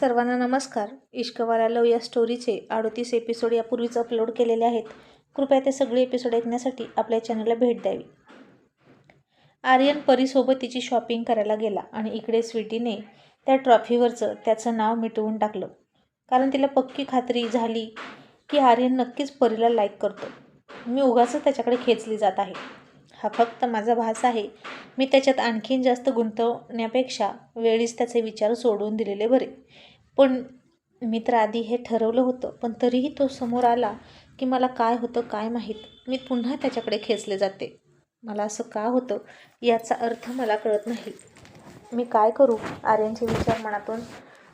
सर्वांना नमस्कार. इश्कवाला लव या स्टोरीचे अडोतीस एपिसोड यापूर्वीच अपलोड केलेले आहेत. कृपया ते सगळे एपिसोड ऐकण्यासाठी आपल्या चॅनलला भेट द्यावी. आर्यन परीसोबत तिची शॉपिंग करायला गेला आणि इकडे स्वीटीने त्या ट्रॉफीवरचं त्याचं नाव मिटवून टाकलं. कारण तिला पक्की खात्री झाली की आर्यन नक्कीच परीला लाईक करतो. मी उगाच त्याच्याकडे खेचली जात आहे. हा फक्त माझा भास आहे. मी त्याच्यात आणखीन जास्त गुंतवण्यापेक्षा वेळीच त्याचे विचार सोडून दिलेले बरे. पण मी तर आधी हे ठरवलं होतं पण तरीही तो समोर आला की मला काय होतं काय माहीत मी पुन्हा त्याच्याकडे खेचले जाते. मला असं का होतं याचा अर्थ मला कळत नाही. मी काय करू? आर्यांचे विचार मनातून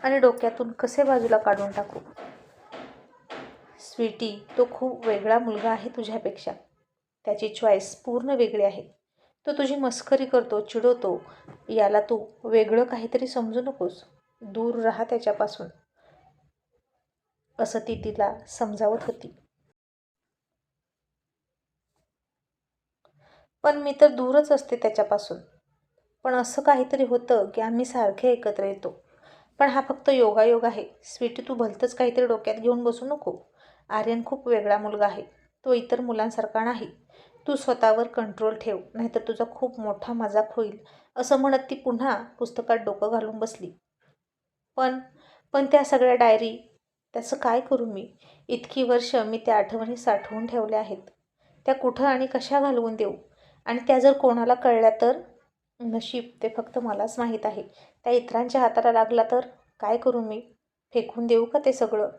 आणि डोक्यातून कसे बाजूला काढून टाकू? स्वीटी तो खूप वेगळा मुलगा आहे तुझ्यापेक्षा. त्याची चॉईस पूर्ण वेगळी आहे. तो तुझी मस्करी करतो चिडवतो याला तू वेगळं काहीतरी समजू नकोस. दूर राहा त्याच्यापासून. असं ती तिला समजावत होती. पण मी तर दूरच असते त्याच्यापासून. पण असं काहीतरी होतं की आम्ही सारखे एकत्र येतो. पण हा फक्त योगायोग आहे. स्वीटी तू भलतंच काहीतरी डोक्यात घेऊन बसू नको. आर्यन खूप वेगळा मुलगा आहे. तो इतर मुलांसारखा नाही. तू स्वतःवर कंट्रोल ठेव नाहीतर तुझा खूप मोठा मजाक होईल असं म्हणत ती पुन्हा पुस्तकात डोकं घालून बसली. पण पण त्या सगळ्या डायरी त्याचं काय करू मी? इतकी वर्ष मी त्या आठवणी साठवून ठेवल्या आहेत. त्या कुठं आणि कशा घालवून देऊ? आणि त्या जर कोणाला कळल्या तर? नशीब ते फक्त मलाच माहीत आहे. त्या इतरांच्या हाताला लागला तर? काय करू मी? फेकून देऊ का ते सगळं?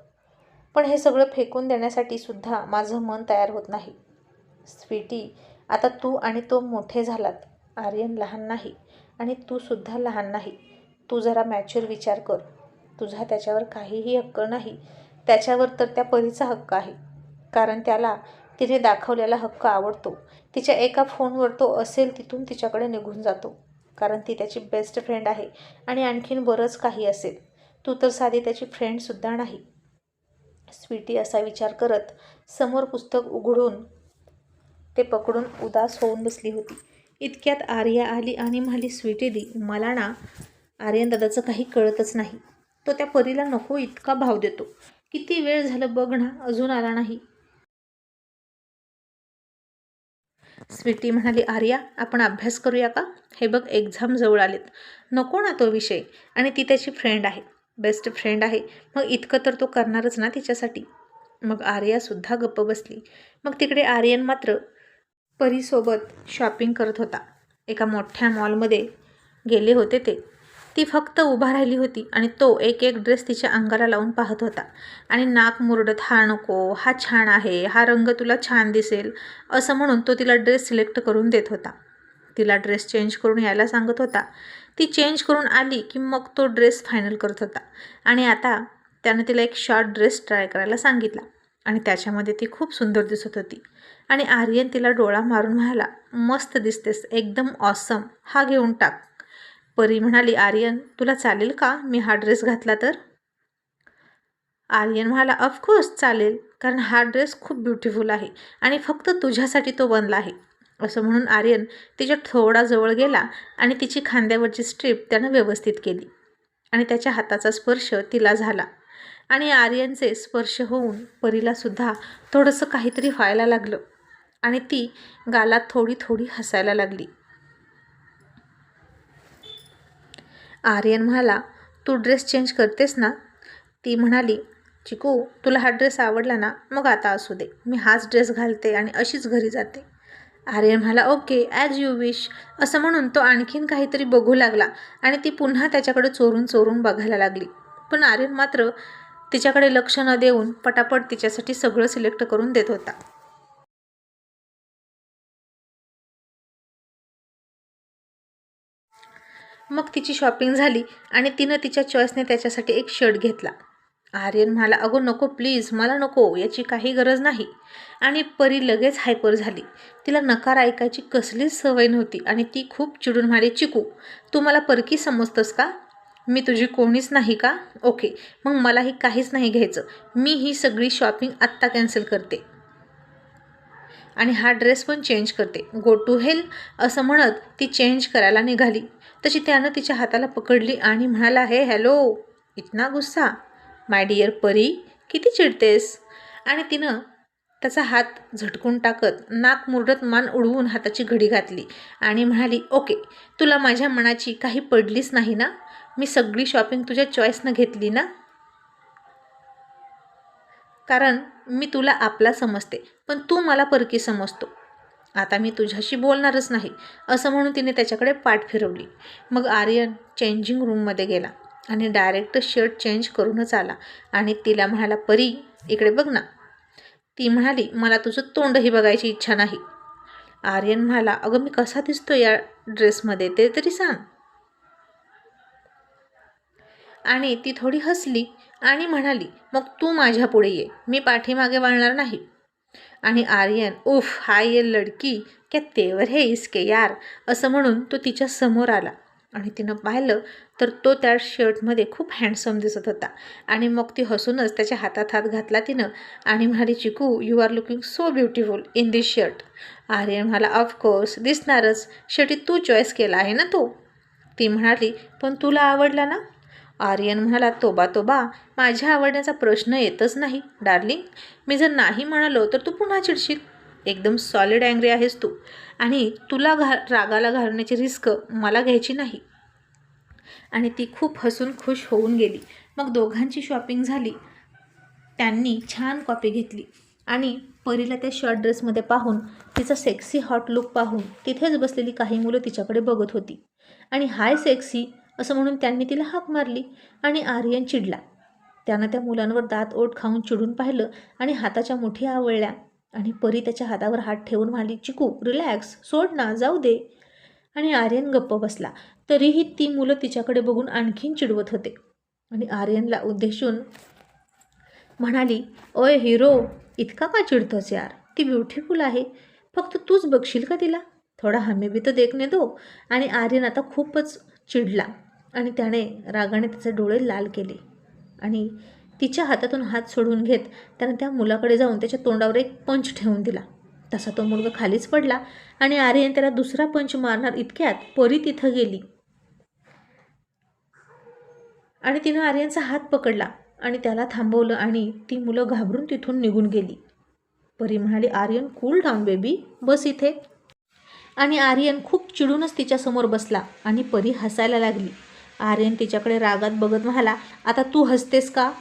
पण हे सगळं फेकून देण्यासाठी सुद्धा माझं मन तयार होत नाही. स्वीटी आता तू आणि तो मोठे झालात. आर्यन लहान नाही आणि तू सुद्धा लहान नाही. तू जरा मॅच्युअर विचार कर. तुझा त्याच्यावर काहीही हक्क नाही. त्याच्यावर तर त्या परीचा हक्क आहे. कारण त्याला तिने दाखवलेला हक्क आवडतो. तिच्या एका फोनवर तो असेल तिथून तिच्याकडे निघून जातो. कारण ती त्याची बेस्ट फ्रेंड आहे आणि आणखीन बरंच काही असेल. तू तर साधी त्याची फ्रेंडसुद्धा नाही. स्वीटी असा विचार करत समोर पुस्तक उघडून ते पकडून उदास होऊन बसली होती. इतक्यात आर्या आली आणि म्हणाली स्वीटी दी मला ना आर्यन दादाचं काही कळतच नाही. तो त्या परीला नको इतका भाव देतो. किती वेळ झालं बघ ना अजून आला नाही. स्वीटी म्हणाली आर्या आपण अभ्यास करूया का? हे बघ एक्झाम जवळ आलेत. नको ना तो विषय. आणि ती त्याची फ्रेंड आहे. बेस्ट फ्रेंड आहे. मग इतकं तर तो करणारच ना तिच्यासाठी. मग आर्यासुद्धा गप्प बसली. मग तिकडे आर्यन मात्र परीसोबत शॉपिंग करत होता. एका मोठ्या मॉलमध्ये गेले होते ते. ती फक्त उभा राहिली होती आणि तो एक एक ड्रेस तिच्या अंगाला लावून पाहत होता. आणि नाक मुरडत हा नको हा छान आहे हा रंग तुला छान दिसेल असं म्हणून तो तिला ड्रेस सिलेक्ट करून देत होता. तिला ड्रेस चेंज करून यायला सांगत होता. ती चेंज करून आली की मग तो ड्रेस फायनल करत होता. आणि आता त्यानं तिला एक शॉर्ट ड्रेस ट्राय करायला सांगितला. आणि त्याच्यामध्ये ती खूप सुंदर दिसत होती. आणि आर्यन तिला डोळा मारून म्हणाला मस्त दिसतेस एकदम ऑसम हा घेऊन टाक. परी म्हणाली आर्यन तुला चालेल का? मी हा ड्रेस घातला तर? आर्यन म्हणाला ऑफकोर्स चालेल कारण हा ड्रेस खूप ब्युटिफुल आहे आणि फक्त तुझ्यासाठी तो बनला आहे. असं म्हणून आर्यन तिच्या थोडा जवळ गेला आणि तिची खांद्यावरची स्ट्रीप त्यानं व्यवस्थित केली. आणि त्याच्या हाताचा स्पर्श तिला झाला. आणि आर्यनचे स्पर्श होऊन परीलासुद्धा थोडंसं काहीतरी व्हायला लागलं. आणि ती गालात थोडी थोडी हसायला लागली. आर्यन म्हणाला तू ड्रेस चेंज करतेस ना? ती म्हणाली चिकू तुला हा ड्रेस आवडला ना मग आता असू दे. मी हाच ड्रेस घालते आणि अशीच घरी जाते. आर्यन म्हणाला ओके ॲज यू विश असं म्हणून तो आणखीन काहीतरी बघू लागला आणि ती पुन्हा त्याच्याकडे चोरून चोरून बघायला लागली. पण आर्यन मात्र तिच्याकडे लक्ष न देऊन पटापट तिच्यासाठी सगळं सिलेक्ट करून देत होता. मग तिची शॉपिंग झाली आणि तिनं तिच्या चॉईसने त्याच्यासाठी एक शर्ट घेतला. आर्यन म्हणाला अगो नको प्लीज मला नको याची काही गरज नाही. आणि परी लगेच हायपर झाली. तिला नकार ऐकायची कसलीच सवय नव्हती आणि ती खूप चिडून म्हणाली चिकू तू मला परकी समजतोस का? मी तुझी कोणीच नाही का? ओके मग मलाही काहीच नाही घ्यायचं. मी ही सगळी शॉपिंग आत्ता कॅन्सल करते. आणि हा ड्रेस पण चेंज करते. गो टू हेल असं म्हणत ती चेंज करायला निघाली. तशी त्यानं तिच्या हाताला पकडली आणि म्हणाला हे हॅलो इतना गुस्सा. माय डिअर परी किती चिडतेस? आणि तिनं त्याचा हात झटकून टाकत नाक मुरडत मान उडवून हाताची घडी घातली आणि म्हणाली ओके तुला माझ्या मनाची काही पडलीच नाही ना? मी सगळी शॉपिंग तुझ्या चॉईसनं घेतली ना? कारण मी तुला आपला समजते पण तू मला परकी समजतो. आता मी तुझ्याशी बोलणारच नाही असं म्हणून तिने त्याच्याकडे पाठ फिरवली. मग आर्यन चेंजिंग रूममध्ये गेला. आणि डायरेक्ट शर्ट चेंज करूनच आला. आणि तिला म्हणाला परी इकडे बघ ना. ती म्हणाली मला तुझं तोंडही बघायची इच्छा नाही. आर्यन म्हणाला अगं मी कसा दिसतो या ड्रेसमध्ये ते तरी सांग. आणि ती थोडी हसली आणि म्हणाली मग तू माझ्या पुढे ये मी पाठीमागे वळणार नाही. आणि आर्यन उफ हाय ये लडकी क्या तेवर हे इसके यार? असं म्हणून तो तिच्या समोर आला. आणि तिनं पाहिलं तर तो त्या शर्टमध्ये खूप हँडसम दिसत होता. आणि मग ती हसूनच त्याच्या हातात हात घातला तिनं आणि म्हणाली Chiku you are looking so beautiful in this shirt Aryan म्हणाला ऑफकोर्स दिसणारच. शेवटी तू चॉईस केला आहे ना तो? ती म्हणाली पण तुला आवडला ना? आर्यन म्हणाला तोबा तोबा माझ्या आवडण्याचा प्रश्न येतच नाही डार्लिंग. मी जर नाही म्हणालो तर तू पुन्हा चिडशील. एकदम सॉलिड अँग्री आहेस तू. आणि तुला घा रागाला घालण्याची रिस्क मला घ्यायची नाही. आणि ती खूप हसून खुश होऊन गेली. मग दोघांची शॉपिंग झाली. त्यांनी छान कॉपी घेतली. आणि परीला त्या शॉर्ट ड्रेसमध्ये पाहून तिचा सेक्सी हॉट लुक पाहून तिथेच बसलेली काही मुलं तिच्याकडे बघत होती. आणि हाय सेक्सी असं म्हणून त्यांनी तिला हाक मारली आणि आर्यन चिडला. त्यानं त्या मुलांवर दात ओठ खाऊन चिडून पाहिलं आणि हाताच्या मुठी आवळल्या. आणि परी त्याच्या हातावर हात ठेवून म्हणाली चिकू रिलॅक्स सोड ना जाऊ दे. आणि आर्यन गप्प बसला. तरीही ती मुलं तिच्याकडे बघून आणखीन चिडवत होते. आणि आर्यनला उद्देशून म्हणाली ओय हिरो इतका का चिडतोस यार? ती ब्युटिफुल आहे. फक्त तूच बघशील का तिला? थोडा हमेबी तर देखणे दो. आणि आर्यन आता खूपच चिडला. आणि त्याने रागाने त्याचे डोळे लाल केले. आणि तिच्या हातातून हात सोडून घेत त्यानं त्या मुलाकडे जाऊन त्याच्या तोंडावर एक पंच ठेवून दिला. तसा तो मुलगा खालीच पडला आणि आर्यन त्याला दुसरा पंच मारणार इतक्यात परी तिथं गेली. आणि तिनं आर्यनचा हात पकडला आणि त्याला थांबवलं आणि ती मुलं घाबरून तिथून निघून गेली. परी म्हणाली आर्यन कूल डाऊन बेबी बस इथे. आणि आर्यन खूप चिडूनच तिच्यासमोर बसला आणि परी हसायला लागली. आर्यन तिच्याकडे रागात बघत म्हणाला आता तू हसतेस का?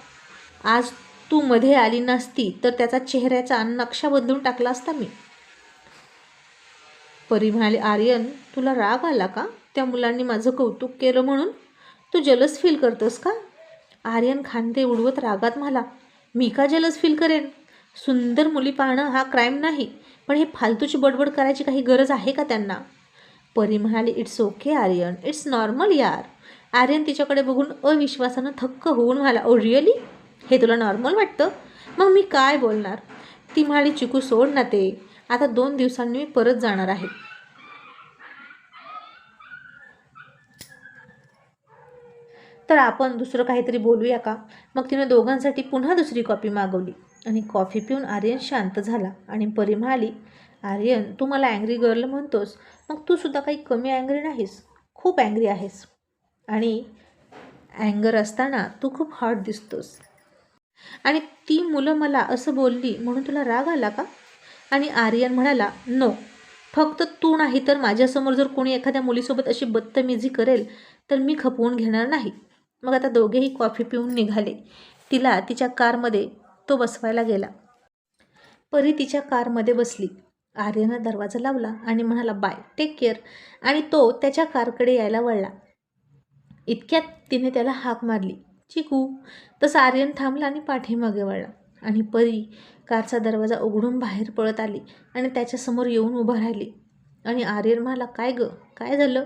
आज तू मध्ये आली नसती तर त्याचा चेहऱ्याचा नक्षा बदलून टाकला असता मी. परी म्हणाले आर्यन तुला राग आला का? त्या मुलांनी माझं कौतुक केलं म्हणून? तू जलस फील करतोस का? आर्यन खांदे उडवत रागात म्हणाला मी का जलस फील करेन? सुंदर मुली पाहणं हा क्राईम नाही पण हे फालतूची बडबड करायची काही गरज आहे का त्यांना? परी म्हणाली it's okay Aryan. It's normal यार. आर्यन तिच्याकडे बघून अविश्वासानं थक्क होऊन म्हणाला oh, ओ रिअली हे तुला नॉर्मल वाटतं? मग मी काय बोलणार? ती म्हणाली चिकू सोड ना ते. आता दोन दिवसांनी मी परत जाणार आहे. तर आपण दुसरं काहीतरी बोलूया का? मग तिने दोघांसाठी पुन्हा दुसरी कॉफी मागवली आणि कॉफी पिऊन आर्यन शांत झाला आणि परी म्हणाली आर्यन तू मला अँग्री गर्ल म्हणतोस. मग तू सुद्धा काही कमी अँग्री नाहीस. खूप अँग्री आहेस. आणि अँगर असताना तू खूप हॉट दिसतोस. आणि ती मुलं मला असं बोलली म्हणून तुला राग आला का? आणि आर्यन म्हणाला नो. फक्त तू नाही तर माझ्यासमोर जर कोणी एखाद्या मुलीसोबत अशी बदतमीजी करेल तर मी खपवून घेणार नाही. मग आता दोघेही कॉफी पिऊन निघाले. तिला तिच्या कारमध्ये तो बसवायला गेला. परी तिच्या कारमध्ये बसली. आर्यनं दरवाजा लावला आणि म्हणाला बाय टेक केअर आणि तो त्याच्या कारकडे यायला वळला. इतक्यात तिने त्याला हाक मारली. चिकू. तसं आर्यन थांबला आणि पाठीमागे वळला. आणि परी कारचा दरवाजा उघडून बाहेर पळत आली आणि त्याच्यासमोर येऊन उभं राहिली. आणि आर्यन म्हणाला काय गं? काय झालं?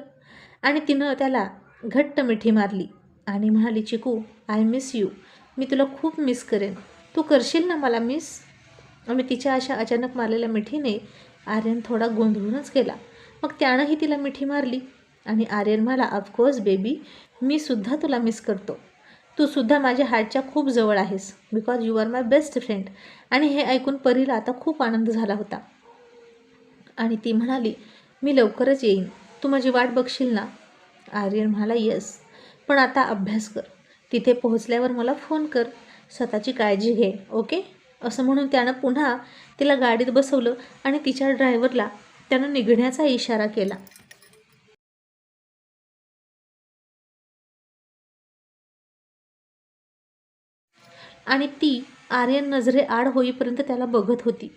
आणि तिनं त्याला घट्ट मिठी मारली आणि म्हणाली चिकू आय मिस यू मी तुला खूप मिस करेन. तू करशील ना मला मिस आणि तिच्या अशा अचानक मारलेल्या मिठीने आर्यन थोडा गोंधळूनच गेला. मग त्यानंही तिला मिठी मारली आणि आर्यन म्हणाला ऑफकोर्स बेबी मी सुद्धा तुला मिस करतो. तू सुद्धा माझ्या हार्टच्या खूप जवळ आहेस. Because you are my best friend. आणि हे ऐकून परीला आता खूप आनंद झाला होता. आणि ती म्हणाली मी लवकरच येईन. तू माझी वाट बघशील ना? आर्यन म्हणाला येस. पण आता अभ्यास कर. तिथे पोहोचल्यावर मला फोन कर. स्वतःची काळजी घे ओके? असं म्हणून त्यानं पुन्हा तिला गाडीत बसवलं आणि तिच्या ड्रायव्हरला त्यानं निघण्याचा इशारा केला. आणि ती आर्यन नजरेआड होईपर्यंत त्याला बघत होती.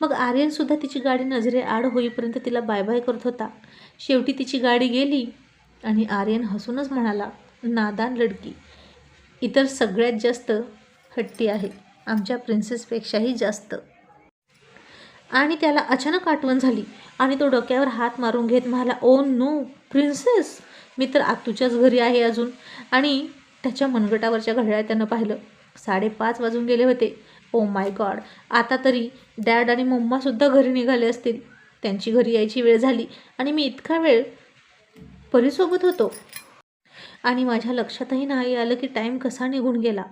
मग आर्यनसुद्धा तिची गाडी नजरेआड होईपर्यंत तिला बाय बाय करत होता. शेवटी तिची गाडी गेली आणि आर्यन हसूनच म्हणाला नादान लडकी इतर सगळ्यात जास्त हट्टी आहे आमच्या प्रिन्सेसपेक्षाही जास्त. आणि त्याला अचानक आठवण झाली आणि तो डोक्यावर हात मारून घेत म्हणाला ओ नो प्रिन्सेस मी तर आतूच्याच घरी आहे अजून. आणि त्याच्या मनगटावरच्या घड्याळात त्यानं पाहिलं. साडेपाच वाजून गेले होते. ओ माय गॉड आता तरी डॅड आणि मम्मासुद्धा घरी निघाले असतील. त्यांची घरी यायची वेळ झाली आणि मी इतका वेळ परीसोबत होतो. आणि माझ्या लक्षातही नाही आलं की टाईम कसा निघून गेला.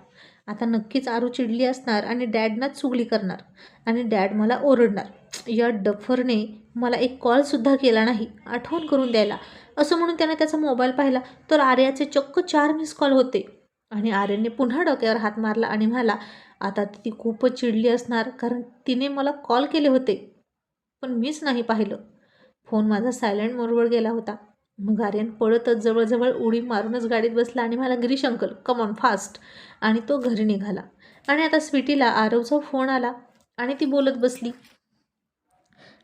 आता नक्कीच आरू चिडली असणार आणि डॅडनाच चुगली करणार. आणि डॅड मला ओरडणार. या डफरने मला एक कॉलसुद्धा केला नाही. आठवण करून द्यायला. असं म्हणून त्याने त्याचा मोबाईल पाहिला. तर आर्याचे चक्क चार मिस कॉल होते. आणि आर्यनने पुन्हा डोक्यावर हात मारला आणि म्हणाला आता ती खूपच चिडली असणार कारण तिने मला कॉल केले होते पण मीच नाही पाहिलं. फोन माझा सायलेंट मोडवर गेला होता. मग आर्यन पळतच जवळजवळ उडी मारूनच गाडीत बसला आणि मला Girish uncle come on fast आणि तो घरी निघाला. आणि आता स्वीटीला आरवचा फोन आला आणि ती बोलत बसली.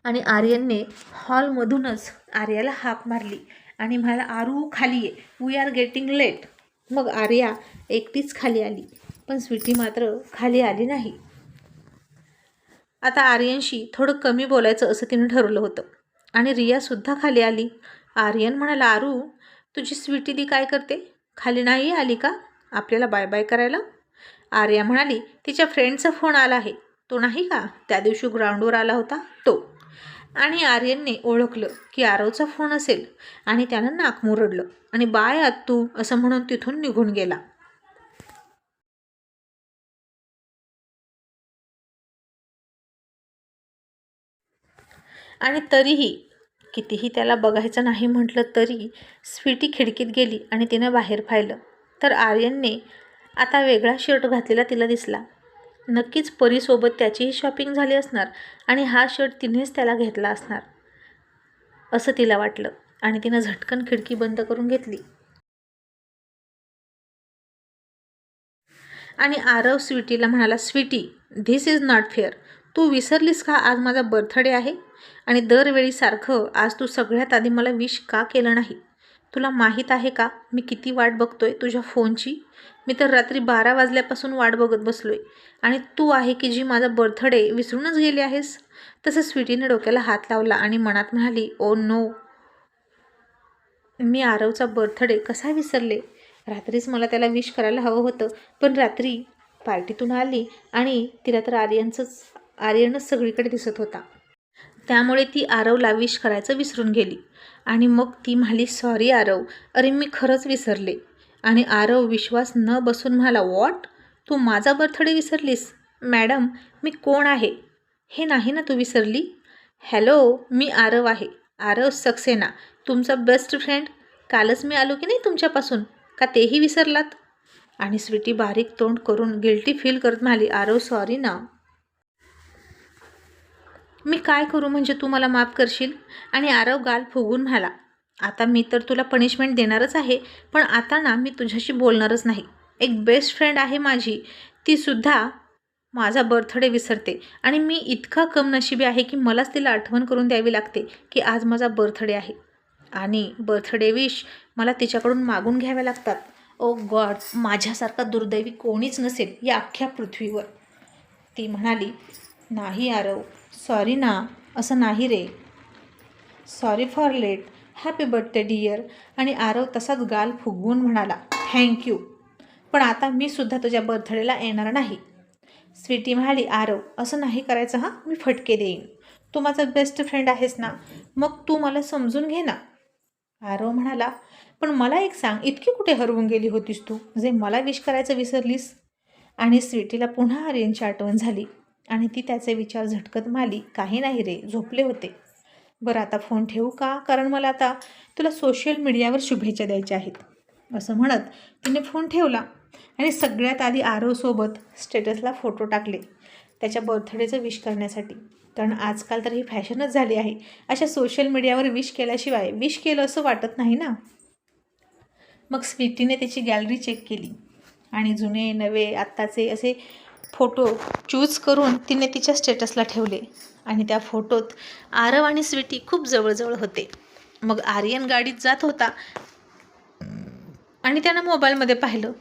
आणि आर्यनने हॉलमधूनच आर्याला हाक मारली आणि म्हणाला आरू खाली ये. वी आर गेटिंग लेट मग आर्या एकटीच खाली आली. पण स्वीटी मात्र खाली आली नाही. आता आर्यनशी थोडं कमी बोलायचं असं तिनं ठरवलं होतं. आणि रियासुद्धा खाली आली. आर्यन म्हणाला आरू तुझी स्वीटी दी काय करते? खाली नाही आली का? आपल्याला बाय बाय करायला? आर्या म्हणाली तिच्या फ्रेंडचा फोन आला आहे. तो नाही का? त्या दिवशी ग्राउंडवर आला होता? तो. आणि आर्यनने ओळखलं की आरवचा फोन असेल आणि त्यानं नाक मुरडलं. आणि बाय आत्तू तू असं म्हणून तिथून निघून गेला. आणि तरीही कितीही त्याला बघायचं नाही म्हटलं तरी स्वीटी खिडकीत गेली आणि तिनं बाहेर पाहिलं. तर आर्यनने आता वेगळा शर्ट घातलेला तिला दिसला. नक्कीच परीसोबत त्याचीही शॉपिंग झाली असणार आणि हा शर्ट तिनेच त्याला घेतला असणार असं तिला वाटलं. आणि तिनं झटकन खिडकी बंद करून घेतली. आणि आरव स्वीटीला म्हणाला Sweety this is not fair तू विसरलीस का आज माझा बर्थडे आहे? आणि दरवेळी सारखं आज तू सगळ्यात आधी मला विश का केलं नाही? तुला माहीत आहे का मी किती वाट बघतोय तुझ्या फोनची मी तर रात्री बारा वाजल्यापासून वाट बघत बसलो आहे आणि तू आहे की जी माझा बर्थडे विसरूनच गेली आहेस? तसं स्वीटीने डोक्याला हात लावला आणि मनात म्हणाली ओ नो. मी आरवचा बर्थडे कसा विसरले? रात्रीच मला त्याला विश करायला हवं होतं. पण रात्री पार्टीतून आली आणि तिला तर आर्यनचंच आर्यनच सगळीकडे दिसत होता. त्यामुळे ती आरवला विश करायचं विसरून गेली. आणि मग ती म्हणाली सॉरी आरव. अरे मी खरंच विसरले. आणि आरव विश्वास न बसून म्हणाला वॉट? तू माझा बर्थडे विसरलीस? मॅडम मी कोण आहे? हे नाही ना तू विसरली? हॅलो मी आरव आहे. आरव सक्सेना तुमचा बेस्ट फ्रेंड. कालच मी आलो की नाही तुमच्यापासून? का तेही विसरलात? आणि स्वीटी बारीक तोंड करून गिल्टी फील करत म्हणाली आरव सॉरी ना. मी काय करू? म्हणजे तू मला माफ करशील? आणि आरव गाल फुगून म्हणाला आता मी तर तुला पनिशमेंट देणारच आहे पण आता ना मी तुझ्याशी बोलणारच नाही. एक बेस्ट फ्रेंड आहे माझी तीसुद्धा माझा बर्थडे विसरते. आणि मी इतका कम नशिबी आहे की मलाच तिला आठवण करून द्यावी लागते की आज माझा बर्थडे आहे. आणि बर्थडे विश मला तिच्याकडून मागून घ्याव्या लागतात. Oh ओ गॉड माझ्यासारखा दुर्दैवी कोणीच नसेल या अख्ख्या पृथ्वीवर. ती म्हणाली नाही आरव सॉरी ना असं नाही रे. Sorry for late happy birthday dear आणि आरव तसाच गाल फुगवून म्हणाला थँक्यू पण आता मी सुद्धा तुझ्या बर्थडेला येणार नाही. स्वीटी म्हणाली आरव असं नाही करायचं हां? मी फटके देईन. तू माझा बेस्ट फ्रेंड आहेस ना? मग तू मला समजून घे ना. आरव म्हणाला पण मला एक सांग इतकी कुठे हरवून गेली होतीस तू? जे मला विश करायचं विसरलीस? आणि स्वीटीला पुन्हा आर्यनची आठवण झाली आणि ती त्याचे विचार झटकत माली काही नाही रे झोपले होते. बरं आता फोन ठेवू का? कारण मला आता तुला सोशल मीडियावर शुभेच्छा द्यायच्या आहेत. असं म्हणत तिने फोन ठेवला आणि सगळ्यात आधी आरोसोबत स्टेटसला फोटो टाकले. त्याच्या बर्थडेचं विश करण्यासाठी. कारण आजकाल तर ही फॅशनच झाली आहे. अशा सोशल मीडियावर विश केल्याशिवाय विश केलं असं वाटत नाही ना? मग स्वीटीने त्याची गॅलरी चेक केली. आणि जुने नवे आत्ताचे असे फोटो चूज करून तिने तिच्या स्टेटसला ठेवले. आणि त्या फोटोत आरव आणि स्वीटी खूप जवळजवळ होते. मग आर्यन गाडीत जात होता. आणि त्यानं मोबाईलमध्ये पाहिलं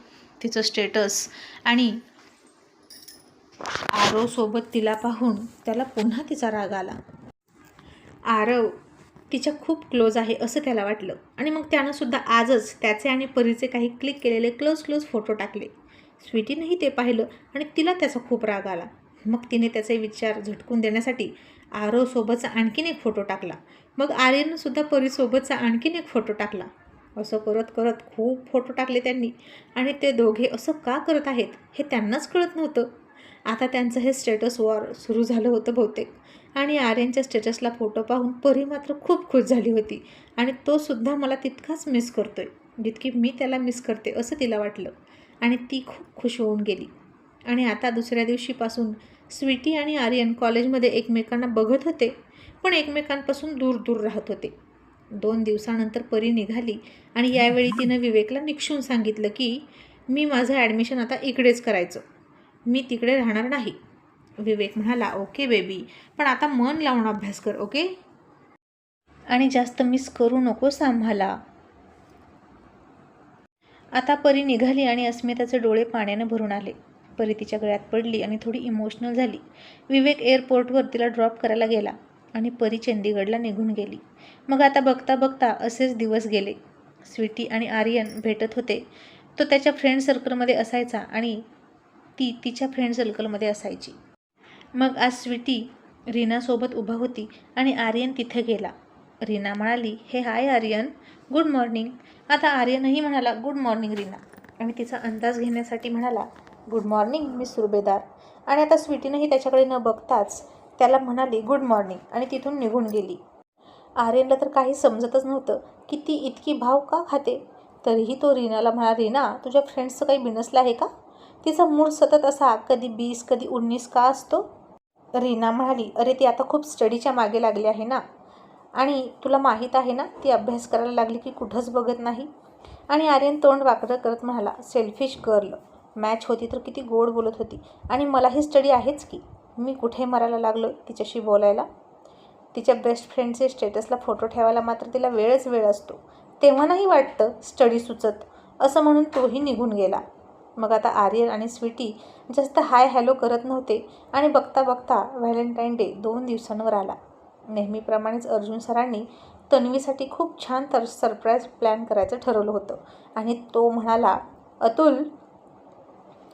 तिचं स्टेटस. आणि आरवसोबत तिला पाहून त्याला पुन्हा तिचा राग आला. आरव तिच्या खूप क्लोज आहे असं त्याला वाटलं. आणि मग त्यानं सुद्धा आजच त्याचे आणि परीचे काही क्लिक केलेले क्लोज क्लोज फोटो टाकले. स्वीटीनंही ते पाहिलं आणि तिला त्याचा खूप राग आला. मग तिने त्याचे विचार झटकून देण्यासाठी आरोसोबतचा आणखीन एक फोटो टाकला. मग आर्यनंसुद्धा परीसोबतचा आणखीन एक फोटो टाकला. असं करत करत खूप फोटो टाकले त्यांनी. आणि ते दोघे असं का करत आहेत हे त्यांनाच कळत नव्हतं. आता त्यांचं हे स्टेटस वॉर सुरू झालं होतं बहुतेक. आणि आर्यनच्या स्टेटसला फोटो पाहून परी मात्र खूप खुश झाली होती. आणि तोसुद्धा मला तितकाच मिस करतोय. जितकी मी त्याला मिस करते असं तिला वाटलं. आणि ती खूप खुश होऊन गेली. आणि आता दुसऱ्या दिवशीपासून स्वीटी आणि आर्यन कॉलेजमध्ये एकमेकांना बघत होते पण एकमेकांपासून दूर दूर राहत होते. दोन दिवसानंतर परी निघाली आणि यावेळी तिनं विवेकला निक्षून सांगितलं की मी माझं ॲडमिशन आता इकडेच करायचं. मी तिकडे राहणार नाही. विवेक म्हणाला ओके बेबी पण आता मन लावून अभ्यास कर ओके? आणि जास्त मिस करू नकोस आम्हाला आता परी निघाली आणि अस्मिताचे डोळे पाण्याने भरून आले. परी तिच्या गळ्यात पडली आणि थोडी इमोशनल झाली. विवेक एअरपोर्टवर तिला ड्रॉप करायला गेला आणि परी चंदीगडला निघून गेली. मग आता बघता बघता असेच दिवस गेले. स्वीटी आणि आर्यन भेटत होते. तो त्याच्या फ्रेंड सर्कलमध्ये असायचा आणि ती तिच्या फ्रेंड सर्कलमध्ये असायची. मग आज स्वीटी रीनासोबत उभा होती आणि आर्यन तिथे गेला. रीना म्हणाली हे हाय आर्यन गुड मॉर्निंग. आता आर्यनही म्हणाला गुड मॉर्निंग रीना. आणि तिचा अंदाज घेण्यासाठी म्हणाला गुड मॉर्निंग मी सुरबेदार आणि आता स्वीटीनंही त्याच्याकडे न बघताच त्याला म्हणाली गुड मॉर्निंग आणि तिथून निघून गेली. आर्यनला तर काही समजतच नव्हतं की ती इतकी भाव का खाते? तरीही तो रीनाला म्हणा रीना तुझ्या फ्रेंड्सचं काही बिनसलं आहे का? तिचा मूड सतत असा कधी बीस कधी उन्नीस का असतो? रीना म्हणाली अरे ती आता खूप स्टडीच्या मागे लागली आहे ना. आणि तुला माहीत आहे ना ती अभ्यास करायला लागली की कुठंच बघत नाही? आणि आर्यन तोंड वाकडं करत म्हणाला सेल्फिश गर्ल मॅच होती तर किती गोड बोलत होती. आणि मलाही स्टडी आहेच की? मी कुठे मरायला लागलो तिच्याशी बोलायला? तिच्या बेस्ट फ्रेंडचे स्टेटसला फोटो ठेवायला मात्र तिला वेळच वेळ असतो. तेव्हा नाही वाटतं स्टडी सुचत. असं म्हणून तोही निघून गेला. मग आता आर्यन आणि स्वीटी जास्त हाय हॅलो करत नव्हते आणि बघता बघता व्हॅलेंटाईन डे दोन दिवसांवर आला. नेहमीप्रमाणेच अर्जुन सरांनी तन्वीसाठी खूप छान तर सरप्राईज प्लॅन करायचं ठरवलं होतं. आणि तो म्हणाला अतुल.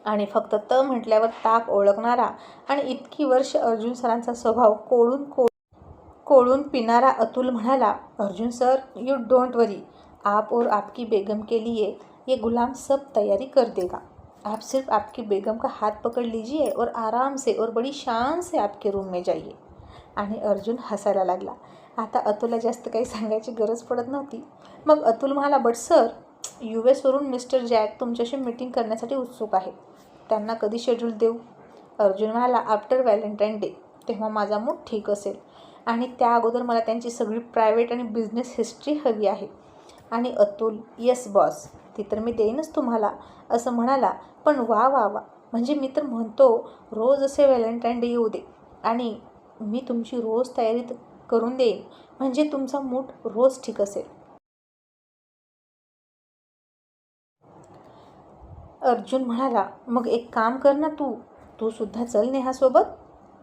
आणि फक्त त म्हटल्यावर ताक ओळखणारा आणि इतकी वर्ष अर्जुन सरांचा स्वभाव कोळून को कोळून पिणारा अतुल म्हणाला Arjun sir you don't worry आप और आपकी बेगम के लिए ये गुलाम सब तैयारी कर देगा. आप सिर्फ आपकी बेगम का हाथ पकड़ लीजिए और आराम से और बड़ी शान से आपके रूम में जाइए. आणि अर्जुन हसायला लागला. आता अतुलला जास्त काही सांगायची गरज पडत नव्हती. मग अतुल म्हणाला बट सर यू एसवरून मिस्टर जॅक तुमच्याशी मीटिंग करण्यासाठी उत्सुक आहे. त्यांना कधी शेड्यूल देऊ? अर्जुन म्हणाला आफ्टर व्हॅलेंटाईन डे तेव्हा माझा मूड ठीक असेल. आणि त्या अगोदर मला त्यांची सगळी प्रायव्हेट आणि बिझनेस हिस्ट्री हवी आहे. आणि अतुल येस बॉस ती तर मी देईनच तुम्हाला असं म्हणाला. पण वा वा वा म्हणजे मी तर म्हणतो रोज असे व्हॅलेंटाईन डे येऊ दे. आणि मी तुमची रोज तयारी करून देईन. म्हणजे तुमचा मूड रोज ठीक असेल. अर्जुन म्हणाला मग एक काम कर ना तू. तू सुद्धा चल नेहासोबत.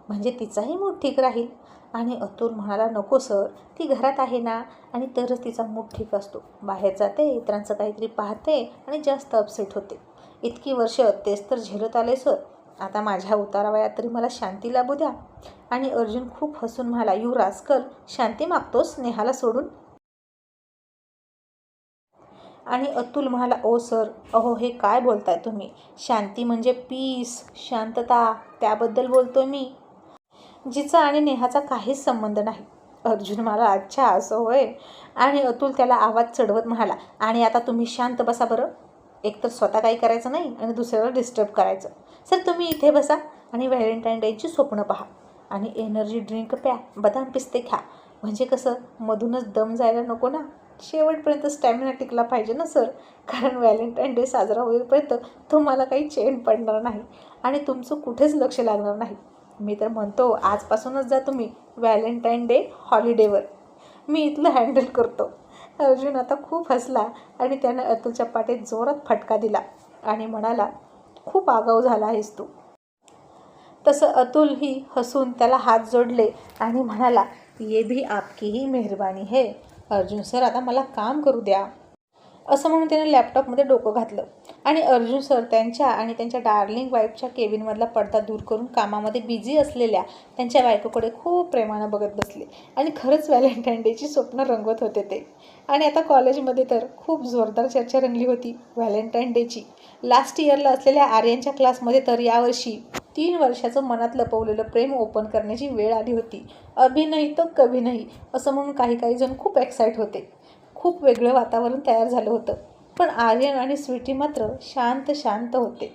म्हणजे तिचाही मूड ठीक राहील. आणि अतुल म्हणाला नको सर. ती घरात आहे ना आणि तरच तिचा मूड ठीक असतो. बाहेर जाते इतरांचं काहीतरी पाहते आणि जास्त अपसेट होते. इतकी वर्ष तेच तर झेलत आले सर. आता माझ्या उतारावयात तरी मला शांती लाभू द्या. आणि अर्जुन खूप हसून म्हणाला यू रास्कल शांती मागतोस नेहाला सोडून? आणि अतुल म्हणाला ओ सर अहो हे काय बोलताय तुम्ही? शांती म्हणजे पीस शांतता त्याबद्दल बोलतो मी. जिचा आणि नेहाचा काहीच संबंध नाही. अर्जुन मला अच्छा असं होय? आणि अतुल त्याला आवाज चढवत म्हणाला आणि आता तुम्ही शांत बसा बरं. एकतर स्वतः काही करायचं नाही आणि दुसऱ्याला डिस्टर्ब करायचं. सर तुम्ही इथे बसा आणि व्हॅलेंटाईन डेची स्वप्न पहा. आणि एनर्जी ड्रिंक प्या बदाम पिस्ते खा. म्हणजे कसं मधूनच दम जायला नको ना? शेवटपर्यंत स्टॅमिना टिकला पाहिजे ना सर? कारण व्हॅलेंटाईन डे साजरा होईपर्यंत तुम्हाला काही चेन पडणार नाही आणि तुमचं कुठेच लक्ष लागणार नाही. मी तर म्हणतो आजपासूनच जा तुम्ही व्हॅलेंटाईन डे हॉलिडेवर. मी इथलं हँडल करतो. अर्जुन आता खूप हसला आणि त्यानं अतुलच्या पाठीत जोरात फटका दिला आणि म्हणाला खूप आगाऊ झाला आहेस तू. तसं अतुलही हसून त्याला हात जोडले आणि म्हणाला ये भी आपकी ही मेहरबानी है. अर्जुन सर आता मला काम करू द्या. असं म्हणून त्याने लॅपटॉपमध्ये डोकं घातलं. आणि अर्जुन सर त्यांच्या आणि त्यांच्या डार्लिंग वाईफच्या केबिनमधला पडदा दूर करून कामामध्ये बिझी असलेल्या त्यांच्या बायकोकडे खूप प्रेमानं बघत बसले. आणि खरंच व्हॅलेंटाईन डेची स्वप्न रंगवत होते ते. आणि आता कॉलेजमध्ये तर खूप जोरदार चर्चा रंगली होती व्हॅलेंटाईन डेची लास्ट इयरला असलेल्या आर्यनच्या क्लासमध्ये तर यावर्षी तीन वर्षाचं मनात लपवलेलं प्रेम ओपन करण्याची वेळ आली होती. अभि नाही तर कभी नाही असं म्हणून काही काही जण खूप एक्साईट होते. खूप वेगळं वातावरण तयार झालं होतं. पण आर्यन आणि स्वीटी मात्र शांत शांत होते.